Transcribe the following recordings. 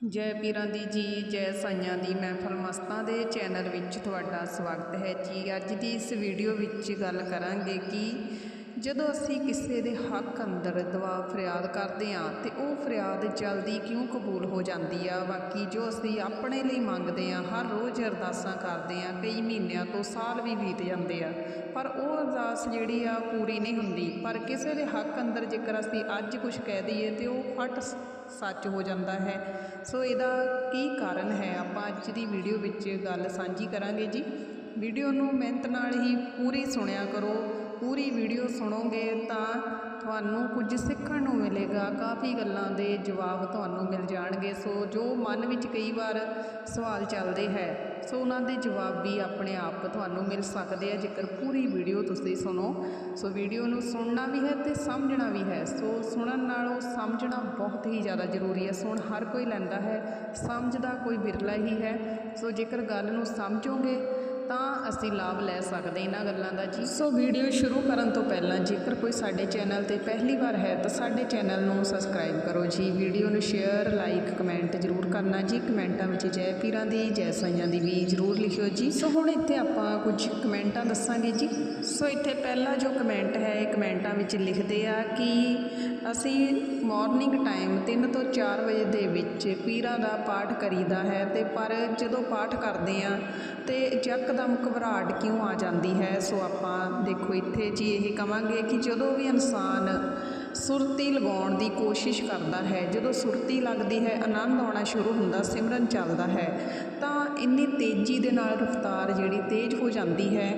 ਜੈ ਪੀਰਾਂ ਦੀ ਜੀ, ਜੈ ਸਾਈਆਂ ਦੀ ਮਹਿਫਲ ਮਸਤਾਂ ਦੇ ਚੈਨਲ ਵਿੱਚ ਤੁਹਾਡਾ ਸਵਾਗਤ ਹੈ ਜੀ। ਅੱਜ ਦੀ ਇਸ ਵੀਡੀਓ ਵਿੱਚ ਗੱਲ ਕਰਾਂਗੇ ਕਿ ਜਦੋਂ ਅਸੀਂ ਕਿਸੇ ਦੇ ਹੱਕ ਅੰਦਰ ਦੁਆ ਫਰਿਆਦ ਕਰਦੇ ਹਾਂ ਤੇ ਉਹ ਫਰਿਆਦ ਜਲਦੀ ਕਿਉਂ ਕਬੂਲ ਹੋ ਜਾਂਦੀ ਆ? ਬਾਕੀ ਜੋ ਅਸੀਂ ਆਪਣੇ ਲਈ ਮੰਗਦੇ ਹਾਂ, ਹਰ ਰੋਜ਼ ਅਰਦਾਸਾਂ ਕਰਦੇ ਹਾਂ, ਕਈ ਮਹੀਨਿਆਂ ਤੋਂ ਸਾਲ ਵੀ ਬੀਤ ਜਾਂਦੇ ਆ, ਪਰ ਉਹ ਅਰਦਾਸ ਜਿਹੜੀ ਆ ਪੂਰੀ ਨਹੀਂ ਹੁੰਦੀ। ਪਰ ਕਿਸੇ ਦੇ ਹੱਕ ਅੰਦਰ ਜੇਕਰ ਅਸੀਂ ਅੱਜ ਕੁਝ ਕਹਿ ਦਈਏ ਤੇ ਉਹ ਫਟ ਸੱਚ ਹੋ ਜਾਂਦਾ ਹੈ। ਸੋ ਇਹਦਾ ਕੀ ਕਾਰਨ ਹੈ? ਆਪਾਂ ਅੱਜ ਦੀ ਵੀਡੀਓ ਵਿੱਚ ਗੱਲ ਸਾਂਝੀ ਕਰਾਂਗੇ ਜੀ। ਵੀਡੀਓ ਨੂੰ ਮਿਹਨਤ ਨਾਲ ਹੀ ਪੂਰੀ ਸੁਣਿਆ ਕਰੋ। ਪੂਰੀ ਵੀਡੀਓ ਸੁਣੋਗੇ ਤਾਂ ਤੁਹਾਨੂੰ ਕੁਝ ਸਿੱਖਣ ਨੂੰ ਮਿਲੇਗਾ, ਕਾਫੀ ਗੱਲਾਂ ਦੇ ਜਵਾਬ ਤੁਹਾਨੂੰ ਮਿਲ ਜਾਣਗੇ। ਸੋ ਜੋ ਮਨ ਵਿੱਚ ਕਈ ਵਾਰ ਸਵਾਲ ਚੱਲਦੇ ਹੈ, ਸੋ ਉਹਨਾਂ ਦੇ ਜਵਾਬ ਵੀ ਆਪਣੇ ਆਪ ਤੁਹਾਨੂੰ ਮਿਲ ਸਕਦੇ ਆ, ਜੇਕਰ ਪੂਰੀ ਵੀਡੀਓ ਤੁਸੀਂ ਸੁਣੋ। ਸੋ ਵੀਡੀਓ ਨੂੰ ਸੁਣਨਾ ਵੀ ਹੈ ਤੇ ਸਮਝਣਾ ਵੀ ਹੈ। ਸੋ ਸੁਣਨ ਨਾਲੋਂ ਸਮਝਣਾ ਬਹੁਤ ਹੀ ਜ਼ਿਆਦਾ ਜ਼ਰੂਰੀ ਹੈ। ਸੁਣ ਹਰ ਕੋਈ ਲੈਂਦਾ ਹੈ, ਸਮਝਦਾ ਕੋਈ ਬਿਰਲਾ ਹੀ ਹੈ। ਸੋ ਜੇਕਰ ਗੱਲ ਨੂੰ ਸਮਝੋਗੇ ਤਾਂ ਅਸੀਂ ਲਾਭ ਲੈ ਸਕਦੇ ਇਹਨਾਂ ਗੱਲਾਂ ਦਾ ਜੀ। ਸੋ ਵੀਡੀਓ ਸ਼ੁਰੂ ਕਰਨ ਤੋਂ ਪਹਿਲਾਂ ਜੇਕਰ ਕੋਈ ਸਾਡੇ ਚੈਨਲ ਤੇ ਪਹਿਲੀ ਵਾਰ ਹੈ ਤਾਂ ਸਾਡੇ ਚੈਨਲ ਨੂੰ ਸਬਸਕ੍ਰਾਈਬ ਕਰੋ ਜੀ। ਵੀਡੀਓ ਨੂੰ ਸ਼ੇਅਰ, ਲਾਈਕ, ਕਮੈਂਟ ਜ਼ਰੂਰ ਕਰਨਾ ਜੀ। ਕਮੈਂਟਾਂ ਵਿੱਚ ਜੈ ਪੀਰਾਂ ਦੀ, ਜੈ ਸਾਈਆਂ ਦੀ ਵੀ ਜ਼ਰੂਰ ਲਿਖਿਓ ਜੀ। ਸੋ ਹੁਣ ਇੱਥੇ ਆਪਾਂ ਕੁਝ ਕਮੈਂਟਾਂ ਦੱਸਾਂਗੇ ਜੀ। ਸੋ ਇੱਥੇ ਪਹਿਲਾ ਜੋ ਕਮੈਂਟ ਹੈ, ਇਹ ਕਮੈਂਟਾਂ ਵਿੱਚ ਲਿਖਦੇ ਆ ਕਿ ਅਸੀਂ ਮਾਰਨਿੰਗ ਟਾਈਮ 3 ਤੋਂ 4 ਵਜੇ ਦੇ ਵਿੱਚ ਪੀਰਾਂ ਦਾ ਪਾਠ ਕਰੀਦਾ ਹੈ ਤੇ ਪਰ ਜਦੋਂ ਪਾਠ ਕਰਦੇ ਆ ਤੇ ਯਕਦਮ ਘਬਰਾਹਟ ਕਿਉਂ ਆ ਜਾਂਦੀ ਹੈ? ਸੋ ਆਪਾਂ ਦੇਖੋ, ਇੱਥੇ ਜੀ ਇਹ ਕਵਾਂਗੇ ਕਿ ਜਦੋਂ ਵੀ ਇਨਸਾਨ ਸੁਰਤੀ ਲਗਾਉਣ ਦੀ ਕੋਸ਼ਿਸ਼ ਕਰਦਾ ਹੈ, ਜਦੋਂ ਸੁਰਤੀ ਲੱਗਦੀ ਹੈ, ਆਨੰਦ ਆਉਣਾ ਸ਼ੁਰੂ ਹੁੰਦਾ, ਸਿਮਰਨ ਚੱਲਦਾ ਹੈ, ਤਾਂ ਇੰਨੀ ਤੇਜ਼ੀ ਦੇ ਨਾਲ ਰਫ਼ਤਾਰ ਜਿਹੜੀ ਤੇਜ਼ ਹੋ ਜਾਂਦੀ ਹੈ,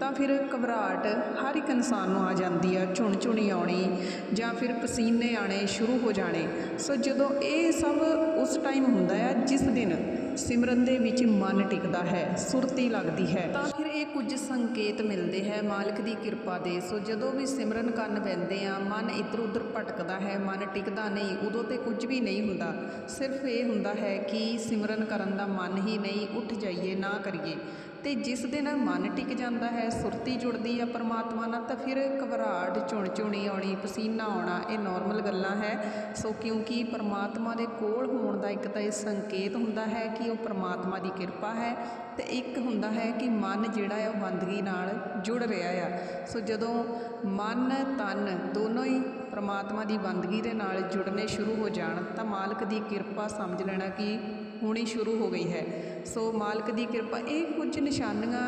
ਤਾਂ ਫਿਰ ਘਬਰਾਹਟ ਹਰ ਇੱਕ ਇਨਸਾਨ ਨੂੰ ਆ ਜਾਂਦੀ ਆ ਝੁਣ ਝੁਣੀ ਆਉਣੀ ਜਾਂ ਫਿਰ ਪਸੀਨੇ ਆਣੇ ਸ਼ੁਰੂ ਹੋ ਜਾਣੇ। ਸੋ ਜਦੋਂ ਇਹ ਸਭ ਉਸ ਟਾਈਮ ਹੁੰਦਾ ਹੈ ਜਿਸ ਦਿਨ ਸਿਮਰਨ ਦੇ ਵਿੱਚ ਮਨ ਟਿਕਦਾ ਹੈ, ਸੁਰਤੀ ਲੱਗਦੀ ਹੈ। ਤਾਂ ਫਿਰ ਇਹ ਕੁਝ ਸੰਕੇਤ ਮਿਲਦੇ ਹੈ ਮਾਲਕ ਦੀ ਕਿਰਪਾ ਦੇ। ਸੋ ਜਦੋਂ ਵੀ ਸਿਮਰਨ ਕਰਨ ਬੈੰਦੇ ਆ, ਮਨ ਇੱਧਰ ਉੱਧਰ ਭਟਕਦਾ ਹੈ, ਮਨ ਟਿਕਦਾ ਨਹੀਂ, ਉਦੋਂ ਤੇ ਕੁਝ ਵੀ ਨਹੀਂ ਹੁੰਦਾ। ਸਿਰਫ ਇਹ ਹੁੰਦਾ ਹੈ ਕਿ ਸਿਮਰਨ ਕਰਨ ਦਾ ਮਨ ਹੀ ਨਹੀਂ, ਉੱਠ ਜਾਈਏ, ਨਾ ਕਰੀਏ। ਤੇ ਜਿਸ ਦਿਨ ਮਨ ਟਿਕ ਜਾਂਦਾ ਹੈ, ਸੁਰਤੀ ਜੁੜਦੀ ਆ ਪਰਮਾਤਮਾ ਨਾਲ, ਤਾਂ ਫਿਰ ਘਬਰਾਹਟ ਝੁਣ ਝੁਣੀ ਆਉਣੀ, ਪਸੀਨਾ ਆਉਣਾ, ਇਹ ਨਾਰਮਲ ਗੱਲਾਂ ਹੈ। ਸੋ ਕਿਉਂਕਿ ਪਰਮਾਤਮਾ ਦੇ ਕੋਲ ਹੋਣ ਦਾ ਇੱਕ ਤਾਂ ਇਹ ਸੰਕੇਤ ਹੁੰਦਾ ਹੈ ਕਿ ਉਹ ਪਰਮਾਤਮਾ ਦੀ ਕਿਰਪਾ ਹੈ, ਤੇ ਇੱਕ ਹੁੰਦਾ ਹੈ ਕਿ ਮਨ ਜਿਹੜਾ ਹੈ ਉਹ ਬੰਦਗੀ ਨਾਲ ਜੁੜ ਰਿਹਾ ਆ। ਸੋ ਜਦੋਂ ਮਨ, ਤਨ ਦੋਨੋਂ ਹੀ ਪਰਮਾਤਮਾ ਦੀ ਬੰਦਗੀ ਦੇ ਨਾਲ ਜੁੜਨੇ ਸ਼ੁਰੂ ਹੋ ਜਾਣ, ਤਾਂ ਮਾਲਕ ਦੀ ਕਿਰਪਾ ਸਮਝ ਲੈਣਾ ਕਿ ਹੋਣੀ ਸ਼ੁਰੂ ਹੋ ਗਈ ਹੈ। ਸੋ ਮਾਲਕ ਦੀ ਕਿਰਪਾ, ਇਹ ਕੁਝ ਨਿਸ਼ਾਨੀਆਂ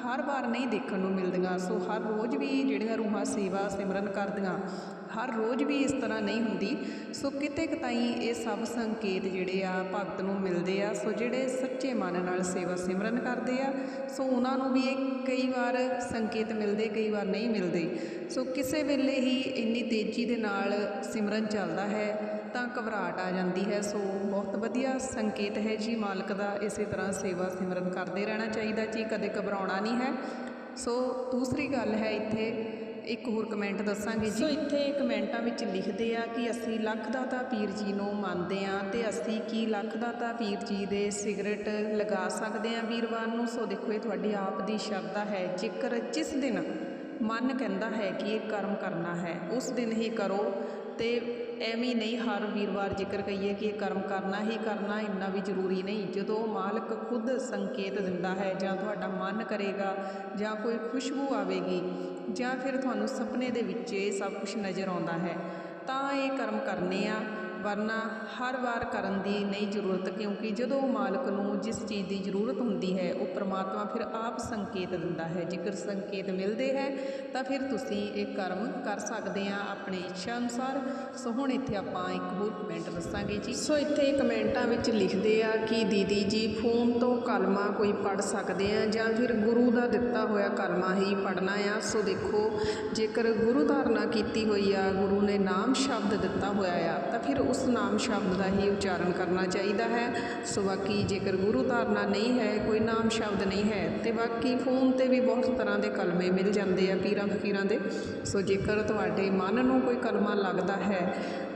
ਹਰ ਵਾਰ ਨਹੀਂ ਦੇਖਣ ਨੂੰ ਮਿਲਦੀਆਂ। ਸੋ ਹਰ ਰੋਜ਼ ਵੀ ਜਿਹੜੀਆਂ ਰੂਹਾਂ ਸੇਵਾ ਸਿਮਰਨ ਕਰਦੀਆਂ ਹਰ ਰੋਜ਼ ਵੀ ਇਸ ਤਰ੍ਹਾਂ ਨਹੀਂ ਹੁੰਦੀ। ਸੋ ਕਿਤੇ ਕਤਾਈ ਇਹ ਸਭ ਸੰਕੇਤ ਜਿਹੜੇ ਆ ਭਗਤ ਨੂੰ ਮਿਲਦੇ ਆ। ਸੋ ਜਿਹੜੇ ਸੱਚੇ ਮਨ ਨਾਲ ਸੇਵਾ ਸਿਮਰਨ ਕਰਦੇ ਆ, ਸੋ ਉਹਨਾਂ ਨੂੰ ਵੀ ਇਹ ਕਈ ਵਾਰ ਸੰਕੇਤ ਮਿਲਦੇ, ਕਈ ਵਾਰ ਨਹੀਂ ਮਿਲਦੇ। ਸੋ ਕਿਸੇ ਵੇਲੇ ਹੀ ਇੰਨੀ ਤੇਜ਼ੀ ਦੇ ਨਾਲ ਸਿਮਰਨ ਚੱਲਦਾ ਹੈ, ਤਾਂ ਘਬਰਾਹਟ ਆ ਜਾਂਦੀ ਹੈ। ਸੋ ਬਹੁਤ ਵਧੀਆ ਸੰਕੇਤ ਹੈ ਜੀ, ਮਾਲਕ ਦਾ ਇਸੇ ਤਰ੍ਹਾਂ ਸੇਵਾ ਸਿਮਰਨ ਕਰਦੇ ਰਹਿਣਾ ਚਾਹੀਦਾ ਜੀ, ਕਦੇ ਘਬਰਾਉਣਾ ਨਹੀਂ ਹੈ। ਸੋ ਦੂਸਰੀ ਗੱਲ ਹੈ ਇੱਥੇ ਇੱਕ ਹੋਰ ਕਮੈਂਟ ਦੱਸਾਂਗੇ ਜੀ। ਸੋ ਇੱਥੇ ਕਮੈਂਟਾਂ ਵਿੱਚ ਲਿਖਦੇ ਆ ਕਿ ਅਸੀਂ ਲੱਖ ਦਾਤਾ ਪੀਰ ਜੀ ਨੂੰ ਮੰਨਦੇ ਆ ਤੇ ਅਸੀਂ ਕੀ ਲੱਖ ਦਾਤਾ ਪੀਰ ਜੀ ਦੇ ਸਿਗਰਟ ਲਗਾ ਸਕਦੇ ਆ? ਵੀਰਵਾਰ ਨੂੰ, ਸੋ ਦੇਖੋ, ਇਹ ਤੁਹਾਡੀ ਆਪ ਦੀ ਸ਼ਰਧਾ ਹੈ। ਜੇਕਰ ਜਿਸ ਦਿਨ ਮਨ ਕਹਿੰਦਾ ਹੈ ਕਿ ਇਹ ਕਰਮ ਕਰਨਾ ਹੈ, ਉਸ ਦਿਨ ਹੀ ਕਰੋ। ਤੇ ਐਵੇਂ ਨਹੀਂ ਹਰ ਵੀਰਵਾਰ ਜ਼ਿਕਰ ਕਹੀਏ ਕਿ ਇਹ ਕਰਮ ਕਰਨਾ ਹੀ ਕਰਨਾ, ਇੰਨਾ ਵੀ ਜ਼ਰੂਰੀ ਨਹੀਂ। ਜਦੋਂ ਮਾਲਕ ਖੁਦ ਸੰਕੇਤ ਦਿੰਦਾ ਹੈ ਜਾਂ ਤੁਹਾਡਾ ਮਨ ਕਰੇਗਾ ਜਾਂ ਕੋਈ ਖੁਸ਼ਬੂ ਆਵੇਗੀ ਜਾਂ ਫਿਰ ਤੁਹਾਨੂੰ ਸੁਪਨੇ ਦੇ ਵਿੱਚ ਇਹ ਸਭ ਕੁਝ ਨਜ਼ਰ ਆਉਂਦਾ ਹੈ, ਤਾਂ ਇਹ ਕਰਮ ਕਰਨੇ ਆ। ਵਰਨਾ ਹਰ ਵਾਰ ਕਰਨ ਦੀ ਨਹੀਂ ਜ਼ਰੂਰਤ, ਕਿਉਂਕਿ ਜਦੋਂ ਮਾਲਕ ਨੂੰ ਜਿਸ ਚੀਜ਼ ਦੀ ਜ਼ਰੂਰਤ ਹੁੰਦੀ ਹੈ, ਉਹ ਪ੍ਰਮਾਤਮਾ ਫਿਰ ਆਪ ਸੰਕੇਤ ਦਿੰਦਾ ਹੈ। ਜੇਕਰ ਸੰਕੇਤ ਮਿਲਦੇ ਹੈ, ਤਾਂ ਫਿਰ ਤੁਸੀਂ ਇਹ ਕਰਮ ਕਰ ਸਕਦੇ ਆ ਆਪਣੀ ਇੱਛਾ ਅਨੁਸਾਰ। ਸੋ ਹੁਣ ਇੱਥੇ ਆਪਾਂ ਇੱਕ ਹੋਰ ਕਮੈਂਟ ਦੱਸਾਂਗੇ ਜੀ। ਸੋ ਇੱਥੇ ਕਮੈਂਟਾਂ ਵਿੱਚ ਲਿਖਦੇ ਆ ਕਿ ਦੀਦੀ ਜੀ, ਫੋਨ ਤੋਂ ਕਲਮਾ ਕੋਈ ਪੜ ਸਕਦੇ ਆ ਜਾਂ ਫਿਰ ਗੁਰੂ ਦਾ ਦਿੱਤਾ ਹੋਇਆ ਕਲਮਾ ਹੀ ਪੜਨਾ ਆ? ਸੋ ਦੇਖੋ, ਜੇਕਰ ਗੁਰੂ ਧਾਰਨਾ ਕੀਤੀ ਹੋਈ ਆ, ਗੁਰੂ ਨੇ ਨਾਮ ਸ਼ਬਦ ਦਿੱਤਾ ਹੋਇਆ ਆ, ਤਾਂ ਫਿਰ ਉਸ ਨਾਮ ਸ਼ਬਦ ਦਾ ਹੀ ਉਚਾਰਨ ਕਰਨਾ ਚਾਹੀਦਾ ਹੈ। ਸੋ ਬਾਕੀ ਜੇਕਰ ਗੁਰੂ ਧਾਰਨਾ ਨਹੀਂ ਹੈ, ਕੋਈ ਨਾਮ ਸ਼ਬਦ ਨਹੀਂ ਹੈ, ਤੇ ਬਾਕੀ ਫੋਨ ਤੇ ਵੀ ਬਹੁਤ ਤਰ੍ਹਾਂ ਦੇ ਕਲਮੇ ਮਿਲ ਜਾਂਦੇ ਆ ਪੀਰਾਂ ਫਕੀਰਾਂ ਦੇ। ਸੋ ਜੇਕਰ ਤੁਹਾਡੇ ਮਨ ਨੂੰ ਕੋਈ ਕਲਮਾ ਲੱਗਦਾ ਹੈ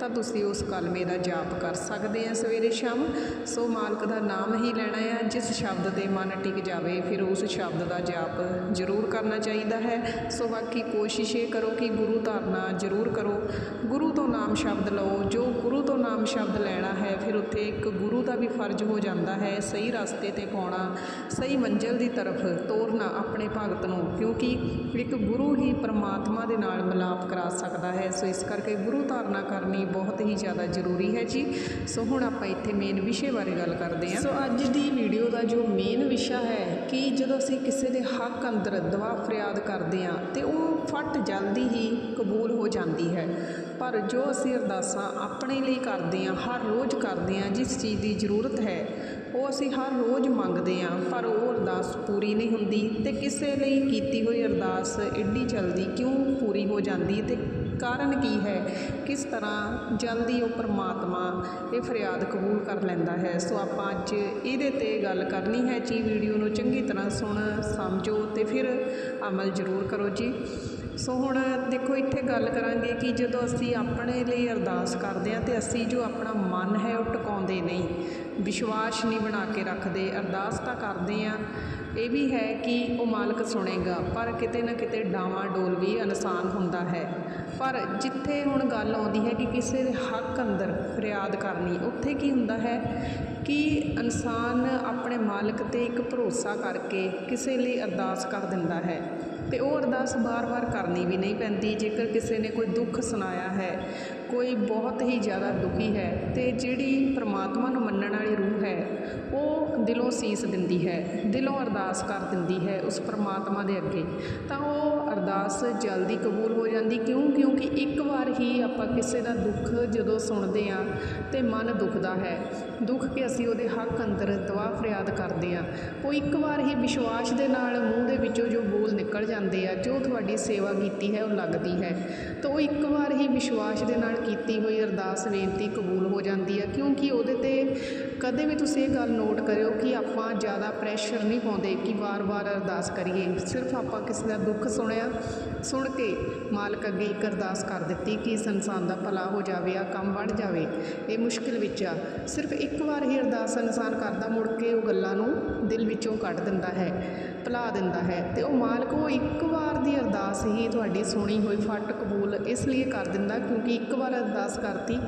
ਤਾਂ ਤੁਸੀਂ ਉਸ ਕਲਮੇ ਦਾ ਜਾਪ ਕਰ ਸਕਦੇ ਆ ਸਵੇਰੇ ਸ਼ਾਮ। ਸੋ ਮਾਲਕ ਦਾ ਨਾਮ ਹੀ ਲੈਣਾ ਆ। ਜਿਸ ਸ਼ਬਦ ਤੇ ਮਨ ਟਿਕ ਜਾਵੇ, ਫਿਰ ਉਸ ਸ਼ਬਦ ਦਾ ਜਾਪ ਜ਼ਰੂਰ ਕਰਨਾ ਚਾਹੀਦਾ ਹੈ। ਸੋ ਬਾਕੀ ਕੋਸ਼ਿਸ਼ ਇਹ ਕਰੋ ਕਿ ਗੁਰੂ ਧਾਰਨਾ ਜ਼ਰੂਰ ਕਰੋ। ਗੁਰੂ ਤੋਂ ਨਾਮ ਸ਼ਬਦ ਲਓ। ਜੋ ਗੁਰੂ ਤੋਂ ਨਾਮ ਸ਼ਬਦ ਲੈਣਾ ਹੈ, ਫਿਰ ਉੱਥੇ ਇੱਕ ਗੁਰੂ ਦਾ ਵੀ ਫਰਜ਼ ਹੋ ਜਾਂਦਾ ਹੈ। ਸਹੀ ਰਸਤੇ ਤੇ ਪਾਉਣਾ, ਸਹੀ ਮੰਜ਼ਿਲ ਦੀ ਤਰਫ ਤੋਰਨਾ ਆਪਣੇ ਭਗਤ ਨੂੰ, ਕਿਉਂਕਿ ਇੱਕ ਗੁਰੂ ਹੀ ਪਰਮਾਤਮਾ ਦੇ ਨਾਲ ਮਿਲਾਪ ਕਰਾ ਸਕਦਾ ਹੈ। ਸੋ ਇਸ ਕਰਕੇ ਗੁਰੂ ਧਾਰਨਾ ਕਰਨੀ ਬਹੁਤ ਹੀ ਜ਼ਿਆਦਾ ਜ਼ਰੂਰੀ ਹੈ ਜੀ। ਸੋ ਹੁਣ ਆਪਾਂ ਇੱਥੇ ਮੇਨ ਵਿਸ਼ੇ ਬਾਰੇ ਗੱਲ ਕਰਦੇ ਹਾਂ। ਸੋ ਅੱਜ ਦੀ ਵੀਡੀਓ ਦਾ ਜੋ ਮੇਨ ਵਿਸ਼ਾ ਹੈ ਕਿ ਜਦੋਂ ਅਸੀਂ ਕਿਸੇ ਦੇ ਹੱਕ ਅੰਦਰ ਦਵਾ ਫਰਿਆਦ ਕਰਦੇ ਹਾਂ ਤੇ ਉਹ ਫਟ ਜਲਦੀ ਹੀ ਕਬੂਲ ਹੋ ਜਾਂਦੀ ਹੈ। ਪਰ ਜੋ ਅਸੀਂ ਅਰਦਾਸਾਂ ਆਪਣੇ ਲਈ ਕਰਦੇ ਹਾਂ, ਹਰ ਰੋਜ਼ ਕਰਦੇ ਹਾਂ, ਜਿਸ ਚੀਜ਼ ਦੀ ਜ਼ਰੂਰਤ ਹੈ, ਉਹ ਅਸੀਂ ਹਰ ਰੋਜ਼ ਮੰਗਦੇ ਹਾਂ, ਪਰ ਉਹ ਅਰਦਾਸ ਪੂਰੀ ਨਹੀਂ ਹੁੰਦੀ ਤੇ ਕਿਸੇ ਲਈ ਕੀਤੀ ਹੋਈ ਅਰਦਾਸ ਐਡੀ ਜਲਦੀ ਕਿਉਂ ਪੂਰੀ ਹੋ ਜਾਂਦੀ ਤੇ ਕਾਰਨ ਕੀ ਹੈ? ਕਿਸ ਤਰ੍ਹਾਂ ਜਲਦੀ ਉਹ ਪਰਮਾਤਮਾ ਇਹ ਫਰਿਆਦ ਕਬੂਲ ਕਰ ਲੈਂਦਾ ਹੈ? ਸੋ ਆਪਾਂ ਅੱਜ ਇਹਦੇ ਤੇ ਗੱਲ ਕਰਨੀ ਹੈ। ਜੀ ਵੀਡੀਓ ਨੂੰ ਚੰਗੀ ਤਰ੍ਹਾਂ ਸੁਣ, ਸਮਝੋ ਤੇ ਫਿਰ ਅਮਲ ਜ਼ਰੂਰ ਕਰੋ ਜੀ। ਸੋ ਹੁਣ ਦੇਖੋ, ਇੱਥੇ ਗੱਲ ਕਰਾਂਗੇ ਕਿ ਜਦੋਂ ਅਸੀਂ ਆਪਣੇ ਲਈ ਅਰਦਾਸ ਕਰਦੇ ਹਾਂ ਤੇ ਅਸੀਂ ਜੋ ਆਪਣਾ ਮਨ ਹੈ, ਉਹ ਟਿਕਾਉਂਦੇ ਨਹੀਂ। ਵਿਸ਼ਵਾਸ ਨਹੀਂ ਬਣਾ ਕੇ ਰੱਖਦੇ, ਅਰਦਾਸ ਤਾਂ ਕਰਦੇ ਹਾਂ। ਇਹ ਵੀ ਹੈ ਕਿ ਉਹ ਮਾਲਕ ਸੁਣੇਗਾ, ਪਰ ਕਿਤੇ ਨਾ ਕਿਤੇ ਡਾਵਾਂ ਡੋਲ ਵੀ ਇਨਸਾਨ ਹੁੰਦਾ ਹੈ। ਪਰ ਜਿੱਥੇ ਹੁਣ ਗੱਲ ਆਉਂਦੀ ਹੈ ਕਿ ਕਿਸੇ ਦੇ ਹੱਕ ਅੰਦਰ ਫਰਿਆਦ ਕਰਨੀ, ਉੱਥੇ ਕੀ ਹੁੰਦਾ ਹੈ ਕਿ ਇਨਸਾਨ ਆਪਣੇ ਮਾਲਕ ਤੇ ਇੱਕ ਭਰੋਸਾ ਕਰਕੇ ਕਿਸੇ ਲਈ ਅਰਦਾਸ ਕਰ ਦਿੰਦਾ ਹੈ। ਤੇ ਉਹ ਅਰਦਾਸ ਬਾਰ-ਬਾਰ ਕਰਨੀ ਵੀ ਨਹੀਂ ਪੈਂਦੀ, ਜੇਕਰ ਕਿਸੇ ਨੇ ਕੋਈ ਦੁੱਖ ਸੁਣਾਇਆ ਹੈ। ਕੋਈ ਬਹੁਤ ਹੀ ਜ਼ਿਆਦਾ ਦੁਖੀ ਹੈ ਅਤੇ ਜਿਹੜੀ ਪਰਮਾਤਮਾ ਨੂੰ ਮੰਨਣ ਵਾਲੀ ਰੂਹ ਹੈ, ਉਹ ਦਿਲੋਂ ਸੀਸ ਦਿੰਦੀ ਹੈ, ਦਿਲੋਂ ਅਰਦਾਸ ਕਰ ਦਿੰਦੀ ਹੈ ਉਸ ਪਰਮਾਤਮਾ ਦੇ ਅੱਗੇ। ਤਾਂ ਉਹ ਅਰਦਾਸ ਜਲਦੀ ਕਬੂਲ ਹੋ ਜਾਂਦੀ, ਕਿਉਂ? ਕਿਉਂਕਿ ਇੱਕ ਵਾਰ ਹੀ ਆਪਾਂ ਕਿਸੇ ਦਾ ਦੁੱਖ ਜਦੋਂ ਸੁਣਦੇ ਹਾਂ ਤੇ ਮਨ ਦੁਖਦਾ ਹੈ। ਦੁੱਖ ਕੇ ਅਸੀਂ ਉਹਦੇ ਹੱਕ ਅੰਦਰ ਦੁਆ ਫਰਿਆਦ ਕਰਦੇ ਹਾਂ। ਉਹ ਇੱਕ ਵਾਰ ਹੀ ਵਿਸ਼ਵਾਸ ਦੇ ਨਾਲ ਮੂੰਹ ਦੇ ਵਿੱਚੋਂ ਨਿਕਲ ਜਾਂਦੇ ਆ, ਜੋ ਤੁਹਾਡੀ ਸੇਵਾ ਕੀਤੀ ਹੈ, ਉਹ ਲੱਗਦੀ ਹੈ। ਤਾਂ ਉਹ ਇੱਕ ਵਾਰ ਹੀ ਵਿਸ਼ਵਾਸ ਦੇ ਨਾਲ ਕੀਤੀ ਹੋਈ ਅਰਦਾਸ ਬੇਨਤੀ ਕਬੂਲ ਹੋ ਜਾਂਦੀ ਹੈ, ਕਿਉਂਕਿ ਉਹਦੇ ਤੇ ਕਦੇ ਵੀ ਤੁਸੀਂ ਇਹ ਗੱਲ ਨੋਟ ਕਰਿਓ ਕਿ ਆਪਾਂ ਜ਼ਿਆਦਾ ਪ੍ਰੈਸ਼ਰ ਨਹੀਂ ਪਾਉਂਦੇ ਕਿ ਵਾਰ-ਵਾਰ ਅਰਦਾਸ ਕਰੀਏ। ਸਿਰਫ ਆਪਾਂ ਕਿਸੇ ਦਾ ਦੁੱਖ ਸੁਣਿਆ, ਸੁਣ ਕੇ ਮਾਲਕ ਅੱਗੇ ਇੱਕ ਅਰਦਾਸ ਕਰ ਦਿੱਤੀ ਕਿ ਇਸ ਇਨਸਾਨ ਦਾ ਭਲਾ ਹੋ ਜਾਵੇ ਆ ਕੰਮ ਬਣ ਜਾਵੇ। ਇਹ ਮੁਸ਼ਕਿਲ ਵਿੱਚ ਆ। ਸਿਰਫ ਇੱਕ ਵਾਰ ਹੀ ਅਰਦਾਸ ਇਨਸਾਨ ਕਰਦਾ, ਮੁੜ ਕੇ ਉਹ ਗੱਲਾਂ ਨੂੰ ਦਿਲ ਵਿੱਚੋਂ ਕੱਢ ਦਿੰਦਾ ਹੈ। ਭੁਲਾ ਦਿੰਦਾ ਹੈ ਤੇ ਉਹ ਮਾਲਕ ਉਹ ਇੱਕ ਵਾਰ ਦੀ ਅਰਦਾਸ ਹੀ ਤੁਹਾਡੀ ਸੁਣੀ ਹੋਈ ਫਟ ਕਬੂਲ ਇਸ ਲਈ ਕਰ ਦਿੰਦਾ ਕਿਉਂਕਿ ਇੱਕ ਵਾਰ ਅਰਦਾਸ ਕਰਤੀ,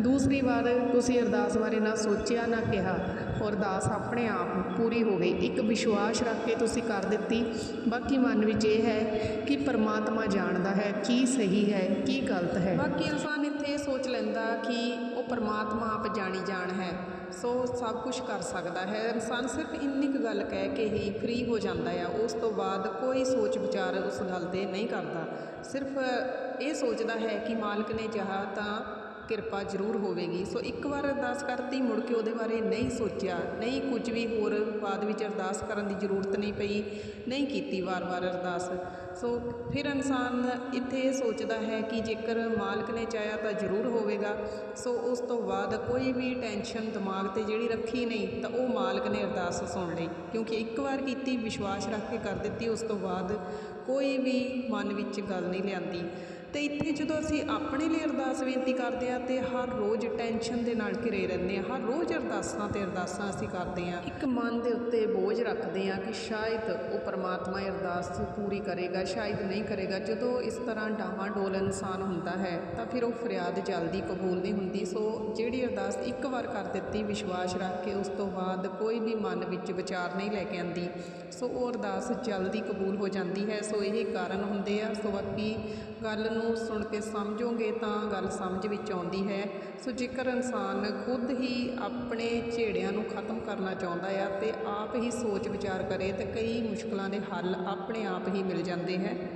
ਦੂਸਰੀ ਵਾਰ ਤੁਸੀਂ ਅਰਦਾਸ ਬਾਰੇ ਨਾ ਸੋਚਿਆ, ਨਾ ਕਿਹਾ। ਉਹ ਅਰਦਾਸ ਆਪਣੇ ਆਪ ਪੂਰੀ ਹੋ ਗਈ। ਇੱਕ ਵਿਸ਼ਵਾਸ ਰੱਖ ਕੇ ਤੁਸੀਂ ਕਰ ਦਿੱਤੀ। ਬਾਕੀ ਮਨ ਵਿੱਚ ਇਹ ਹੈ ਕਿ ਪਰਮਾਤਮਾ ਜਾਣਦਾ ਹੈ ਕੀ ਸਹੀ ਹੈ, ਕੀ ਗਲਤ ਹੈ। ਬਾਕੀ ਇਨਸਾਨ ਇੱਥੇ ਇਹ ਸੋਚ ਲੈਂਦਾ ਕਿ ਉਹ ਪਰਮਾਤਮਾ ਆਪ ਜਾਣੀ ਜਾਣ ਹੈ। ਸੋ ਸਭ ਕੁਝ ਕਰ ਸਕਦਾ ਹੈ। ਇਨਸਾਨ ਸਿਰਫ ਇੰਨੀ ਕੁ ਗੱਲ ਕਹਿ ਕੇ ਹੀ ਫ੍ਰੀ ਹੋ ਜਾਂਦਾ ਆ ਉਸ ਤੋਂ ਬਾਅਦ ਕੋਈ ਸੋਚ ਵਿਚਾਰ ਉਸ ਗੱਲ ਤੇ ਨਹੀਂ ਕਰਦਾ। ਸਿਰਫ ਇਹ ਸੋਚਦਾ ਹੈ ਕਿ ਮਾਲਕ ਨੇ ਚਾਹਾ ਤਾਂ ਕਿਰਪਾ ਜ਼ਰੂਰ ਹੋਵੇਗੀ। ਸੋ ਇੱਕ ਵਾਰ ਅਰਦਾਸ ਕਰਤੀ, ਮੁੜ ਕੇ ਉਹਦੇ ਬਾਰੇ ਨਹੀਂ ਸੋਚਿਆ, ਨਹੀਂ ਕੁਝ ਵੀ ਹੋਰ ਬਾਅਦ ਵਿੱਚ ਅਰਦਾਸ ਕਰਨ ਦੀ ਜ਼ਰੂਰਤ ਨਹੀਂ ਪਈ, ਨਹੀਂ ਕੀਤੀ ਵਾਰ-ਵਾਰ ਅਰਦਾਸ। ਸੋ ਫਿਰ ਇਨਸਾਨ ਇੱਥੇ ਇਹ ਸੋਚਦਾ ਹੈ ਕਿ ਜੇਕਰ ਮਾਲਕ ਨੇ ਚਾਹਿਆ ਤਾਂ ਜ਼ਰੂਰ ਹੋਵੇਗਾ। ਸੋ ਉਸ ਤੋਂ ਬਾਅਦ ਕੋਈ ਵੀ ਟੈਨਸ਼ਨ ਦਿਮਾਗ ਤੇ ਜਿਹੜੀ ਰੱਖੀ ਨਹੀਂ, ਤਾਂ ਉਹ ਮਾਲਕ ਨੇ ਅਰਦਾਸ ਸੁਣ ਲਈ। ਕਿਉਂਕਿ ਇੱਕ ਵਾਰ ਕੀਤੀ, ਵਿਸ਼ਵਾਸ ਰੱਖ ਕੇ ਕਰ ਦਿੱਤੀ, ਉਸ ਤੋਂ ਬਾਅਦ ਕੋਈ ਵੀ ਮਨ ਵਿੱਚ ਗੱਲ ਨਹੀਂ ਲਿਆਂਦੀ। ਅਤੇ ਇੱਥੇ ਜਦੋਂ ਅਸੀਂ ਆਪਣੇ ਲਈ ਅਰਦਾਸ ਬੇਨਤੀ ਕਰਦੇ ਹਾਂ ਤੇ ਹਰ ਰੋਜ਼ ਟੈਨਸ਼ਨ ਦੇ ਨਾਲ ਘਿਰੇ ਰਹਿੰਦੇ ਹਾਂ, ਹਰ ਰੋਜ਼ ਅਰਦਾਸਾਂ ਤੇ ਅਰਦਾਸਾਂ ਅਸੀਂ ਕਰਦੇ ਹਾਂ। ਇੱਕ ਮਨ ਦੇ ਉੱਤੇ ਬੋਝ ਰੱਖਦੇ ਹਾਂ ਕਿ ਸ਼ਾਇਦ ਉਹ ਪਰਮਾਤਮਾ ਇਹ ਅਰਦਾਸ ਪੂਰੀ ਕਰੇਗਾ, ਸ਼ਾਇਦ ਨਹੀਂ ਕਰੇਗਾ। ਜਦੋਂ ਇਸ ਤਰ੍ਹਾਂ ਡਾਵਾਂ ਡੋਲ ਇਨਸਾਨ ਹੁੰਦਾ ਹੈ, ਤਾਂ ਫਿਰ ਉਹ ਫਰਿਆਦ ਜਲਦੀ ਕਬੂਲ ਨਹੀਂ ਹੁੰਦੀ। ਸੋ ਜਿਹੜੀ ਅਰਦਾਸ ਇੱਕ ਵਾਰ ਕਰ ਦਿੱਤੀ, ਵਿਸ਼ਵਾਸ ਰੱਖ ਕੇ ਉਸ ਤੋਂ ਬਾਅਦ ਕੋਈ ਵੀ ਮਨ ਵਿੱਚ ਵਿਚਾਰ ਨਹੀਂ ਲੈ ਕੇ ਆਂਦੀ ਸੋ ਉਹ ਅਰਦਾਸ ਜਲਦੀ ਕਬੂਲ ਹੋ ਜਾਂਦੀ ਹੈ। ਸੋ ਇਹ ਕਾਰਨ ਹੁੰਦੇ ਆ। ਸੋ ਬਾਕੀ ਗੱਲ ਨੂੰ ਸੁਣ ਕੇ ਸਮਝੋਗੇ ਤਾਂ ਗੱਲ ਸਮਝ ਵਿੱਚ ਆਉਂਦੀ ਹੈ। ਸੋ ਜੇਕਰ ਇਨਸਾਨ ਖੁਦ ਹੀ ਆਪਣੇ ਝੇੜਿਆਂ ਨੂੰ ਖਤਮ ਕਰਨਾ ਚਾਹੁੰਦਾ ਆ ਤੇ ਆਪ ਹੀ ਸੋਚ ਵਿਚਾਰ ਕਰੇ ਤਾਂ ਕਈ ਮੁਸ਼ਕਲਾਂ ਦੇ ਹੱਲ ਆਪਣੇ ਆਪ ਹੀ ਮਿਲ ਜਾਂਦੇ ਹੈ।